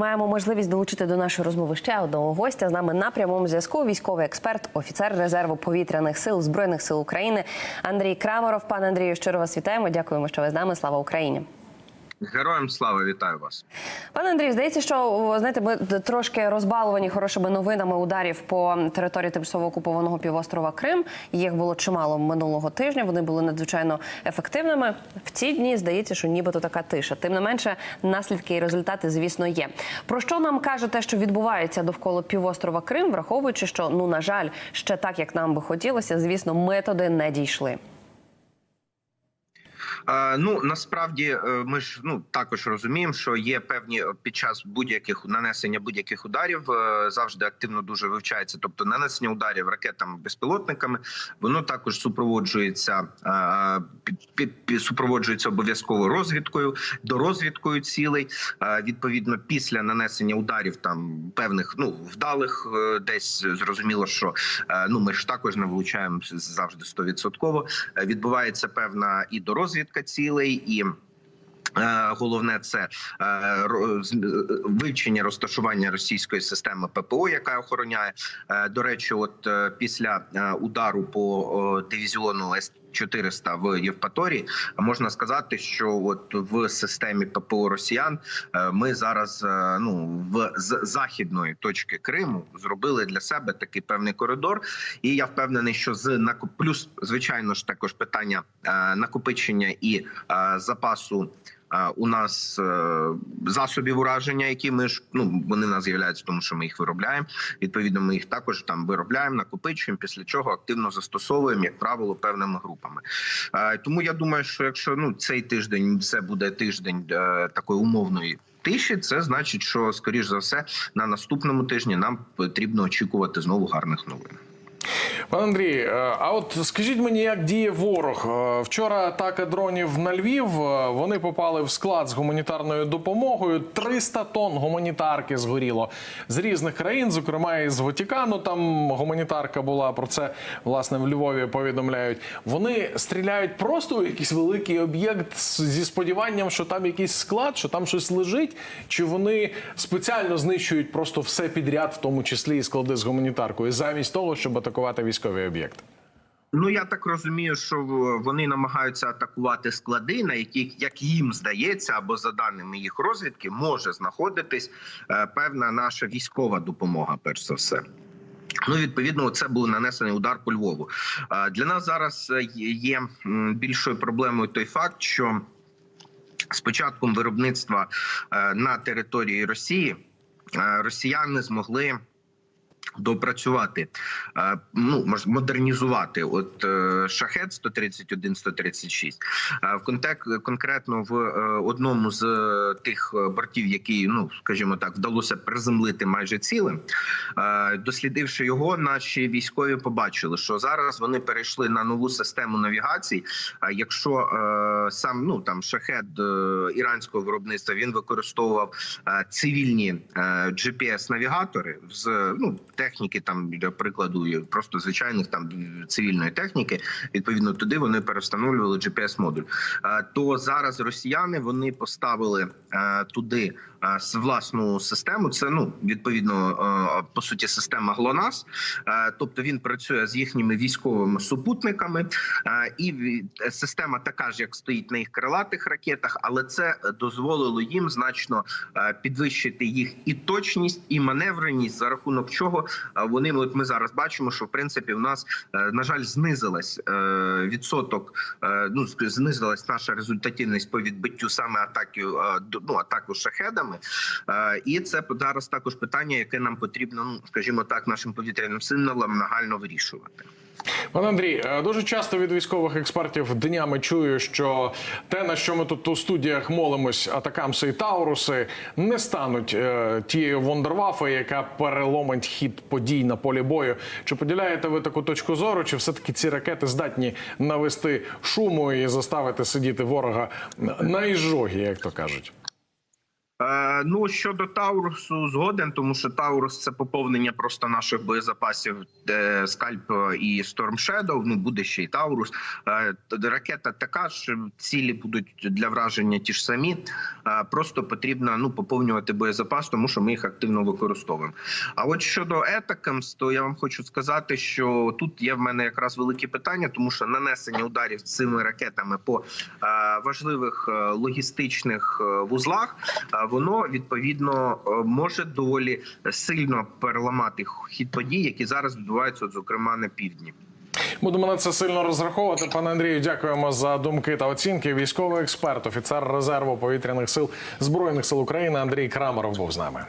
Маємо можливість долучити до нашої розмови ще одного гостя. З нами на прямому зв'язку військовий експерт, офіцер резерву повітряних сил збройних сил України Андрій Краморов. Пане Андрію, щиро вас вітаємо. Дякуємо, що ви з нами. Слава Україні. Героям слава вітаю вас. Пане Андрій, здається, що знаєте, ми трошки розбалувані хорошими новинами ударів по території тимчасово окупованого півострова Крим. Їх було чимало минулого тижня. Вони були надзвичайно ефективними. В ці дні здається, що нібито така тиша. Тим не менше, наслідки і результати, звісно, є. Про що нам каже те, що відбувається довкола півострова Крим, враховуючи, що ну на жаль, ще так як нам би хотілося, звісно, методи не дійшли. Ну насправді е, ми ж ну також розуміємо, що є певні е, під час будь-яких нанесення будь-яких ударів е, завжди активно дуже вивчається. Тобто нанесення ударів ракетами безпілотниками, воно також супроводжується під, під, під- супроводжується обов'язково розвідкою, дорозвідкою цілей. Е, Відповідно, після нанесення ударів там певних ну вдалих, десь зрозуміло, що ну ми ж також не влучаємо завжди стовідсотково. Відбувається певна і дорозвідка цілей, і е, головне це е, вивчення розташування російської системи ППО, яка охороняє. Е, До речі, от після удару по дивізіону С. 400 в Євпаторії можна сказати, що от в системі ППО Росіян е, ми зараз е, ну в з західної точки Криму зробили для себе такий певний коридор, і я впевнений, що з плюс, звичайно ж, також питання е, накопичення і запасу. У нас е, засобів ураження, які ми ж ну вони в нас з'являються, тому що ми їх виробляємо. Відповідно, ми їх також там виробляємо, накопичуємо. Після чого активно застосовуємо, як правило, певними групами. Е, Тому я думаю, що якщо ну цей тиждень це буде тиждень е, такої умовної. Тиші це значить, що скоріш за все на наступному тижні нам потрібно очікувати знову гарних новин. Пане Андрій, е, а от скажіть мені, як діє ворог? Е, Вчора атака дронів на Львів. е, Вони попали в склад з гуманітарною допомогою. 300 тонн гуманітарки згоріло з різних країн, зокрема і з Ватикану. Там гуманітарка була. Про це власне в Львові повідомляють. Вони стріляють просто у якийсь великий об'єкт зі сподіванням, що там якийсь склад, що там щось лежить, чи вони спеціально знищують просто все підряд, в тому числі і склади з гуманітаркою, замість того, щоб атакувати військові об'єкти. Ну я так розумію, що вони намагаються атакувати склади, на яких як їм здається, або за даними їх розвідки, може знаходитись е, певна наша військова допомога. Перш за все. Ну, відповідно, це був нанесений удар по Львову. Е, Для нас зараз е, є- більшою проблемою той факт, що з початком виробництва на території Росії росіяни змогли. Допрацювати, е, ну модернізувати от е, шахет 131 136 Е, в контек конкретно в одному з тих бортів, які ну скажімо так вдалося приземлити майже цілим. Дослідивши його, наші військові побачили, що зараз вони перейшли на нову систему навігації. А якщо сам ну там шахет іранського виробництва він використовував цивільні GPS-навігатори з ну техніки, там для прикладу просто звичайних там цивільної техніки, відповідно туди вони перестановлювали GPS-модуль. Е, то зараз росіяни вони поставили е, туди е, власну систему. Це ну відповідно по суті система ГЛОНАСС. Тобто він працює з їхніми військовими супутниками, і система така ж, як стоїть на їх крилатих ракетах, але це дозволило їм значно підвищити їх і точність, і маневреність, за рахунок чого вони от ми зараз бачимо, що в принципі в нас е, на жаль знизилась е, відсоток. е, Ну знизилась наша результативність по відбиттю саме атаки ну, атаку шахедами. І це зараз також питання, яке нам потрібно, ну скажімо так, нашим повітряним силам нагально вирішувати. Пане Андрій, е, дуже часто від військових експертів днями чую, що те, на що ми тут у студіях молимось, атакамси і Тауруси, не стануть е, тією вондервафою, яка переломить хід подій на полі бою. Чи поділяєте ви таку точку зору? Чи все таки ці ракети здатні навести шуму і заставити сидіти ворога на ізжогі, як то кажуть? Е, ну щодо Таурусу, згоден, тому що Таурус це поповнення просто наших боєзапасів Скальп і Storm Shadow, Ну буде ще й Таурус. Е, ракета така ж цілі будуть для враження ті ж самі. Е, просто потрібно ну поповнювати боєзапас, тому що ми їх активно використовуємо. А от щодо Етакемс, то я вам хочу сказати, що тут є в мене якраз великі питання, тому що нанесення ударів цими ракетами по важливих логістичних вузлах, воно відповідно е, може доволі сильно переламати хід подій, які зараз відбуваються, от, зокрема на півдні. Будемо на це сильно розраховувати. Пане Андрію, дякуємо за думки та оцінки. Військовий експерт, офіцер резерву повітряних сил збройних сил України Андрій Крамаров був з нами.